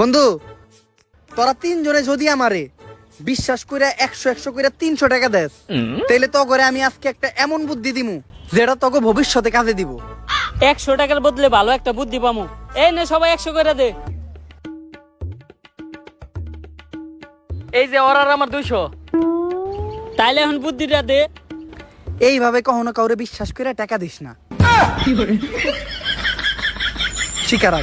বন্ধু তোরা তিনজনে যদি আমারে বিশ্বাস করে একশো একশো করে তিনশো টাকা দেস তাইলে তো করে আমি আজকে একটা এমন বুদ্ধি দিমু যেটা তোকে ভবিষ্যতে কাজে দিব। একশো টাকার বদলে ভালো একটা বুদ্ধি পামু। এই নে সবাই একশো করে দে। এই যে ওর আর আমার দুইশো। তাইলে এখন বুদ্ধিটা দে। এইভাবে কখনো কাউরে বিশ্বাস করে টাকা দিস না। শিকার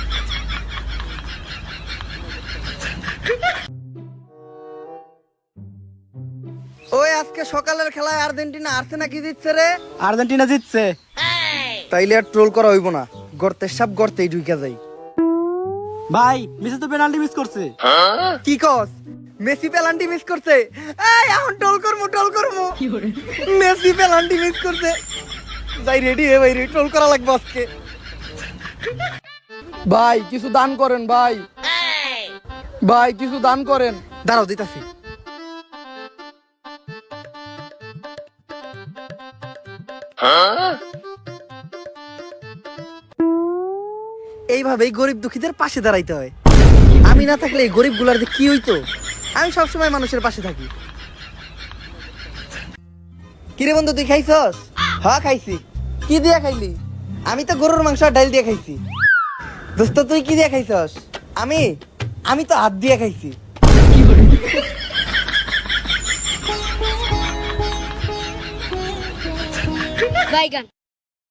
ওই আজকে সকালের খেলায় আর্জেন্টিনা আর্সেনা কি জিতছে রে? আর্জেন্টিনা জিতছে। তাইলে আর ট্রোল করা হইব না। গর্তের সাপ গর্তেই ঢুকে যাই ভাই মেসি তো পেনাল্টি মিস করছে। কি কস? মেসি পেনাল্টি মিস করছে? এই এখন ট্রোল করমু ট্রোল করমু। মেসি পেনাল্টি মিস করছে। যাই রেডি হয়ে ভাই ট্রোল করা লাগবে আজকে। ভাই কিছু দান করেন ভাই। ভাই, কিছু দান করেন। দাঁড়াও, দিতাছি। এইভাবেই গরিব দুঃখীদের পাশে দাঁড়াইতে হয়। আমি না থাকলে এই গরিবগুলার কি হইতো? আমি সবসময় মানুষের পাশে থাকি। কিরে বন্ধু, তুই খাইছস? হ্যাঁ খাইছি। কি দিয়া খাইলি? আমি তো গরুর মাংস ডাল দিয়ে খাইছি। দোস্ত, তুই কি দিয়ে খাইছস? আমি? আমি তো হাত দিয়ে খাইছি। বাইগান